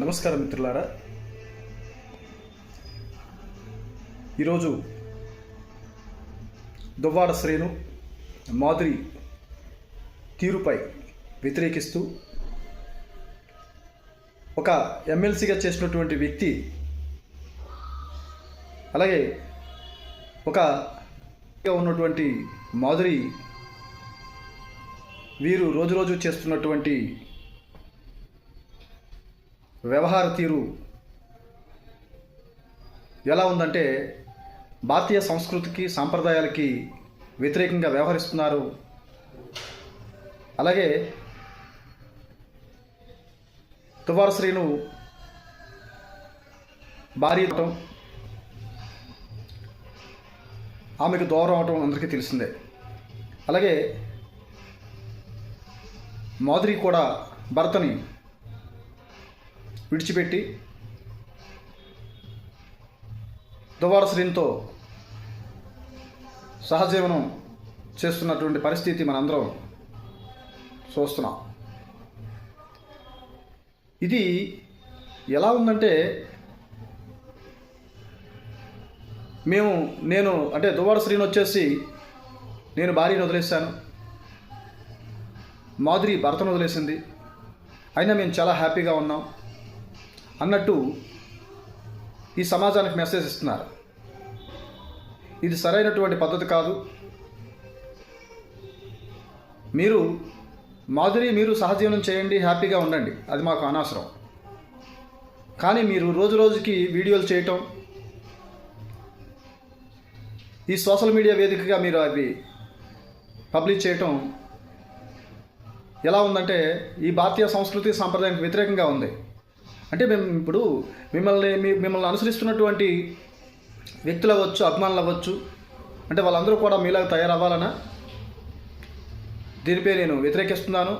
నమస్కారం మిత్రులారా. ఈరోజు దువ్వాడ శ్రేణు మాదిరి తీరుపై వ్యతిరేకిస్తూ ఒక ఎమ్మెల్సీగా చేసినటువంటి వ్యక్తి అలాగే ఒక ఉన్నటువంటి మాధురి వీరు రోజు రోజు చేస్తున్నటువంటి వ్యవహార తీరు ఎలా ఉందంటే భారతీయ సంస్కృతికి సాంప్రదాయాలకి వ్యతిరేకంగా వ్యవహరిస్తున్నారు. అలాగే తువార శ్రీను అవటం ఆమెకు దూరం అవటం అందరికీ తెలిసిందే. అలాగే మాధురి కూడా భర్తని విడిచిపెట్టి దువార శ్రీనితో సహజీవనం చేస్తున్నటువంటి పరిస్థితి మనందరం చూస్తున్నాం. ఇది ఎలా ఉందంటే మేము నేను అంటే దువాడ శ్రీని వచ్చేసి నేను భార్యను వదిలేశాను. మాధురి భర్తను వదిలేసింది. అయినా మేము చాలా హ్యాపీగా ఉన్నాం. అన్నట్టు ఈ సమాజానికి మెసేజ్ ఇస్తున్నారు. ఇది సరైనటువంటి పద్ధతి కాదు. మీరు మాధురి మీరు సహజీవనం చేయండి హ్యాపీగా ఉండండి. అది మాకు అనవసరం. కానీ మీరు రోజు రోజుకి వీడియోలు చేయటం ఈ సోషల్ మీడియా వేదికగా మీరు అవి పబ్లిష్ చేయటం ఎలా ఉందంటే ఈ భారతీయ సంస్కృతి సాంప్రదాయానికి వ్యతిరేకంగా ఉంది. అంటే మేము ఇప్పుడు మిమ్మల్ని మీ- మిమ్మల్ని అనుసరిస్తున్నటువంటి వ్యక్తులు అవ్వచ్చు అభిమానులు అవ్వచ్చు అంటే వాళ్ళందరూ కూడా మీలాగా తయారవ్వాలనా? దీనిపై నేను వ్యతిరేకిస్తున్నాను.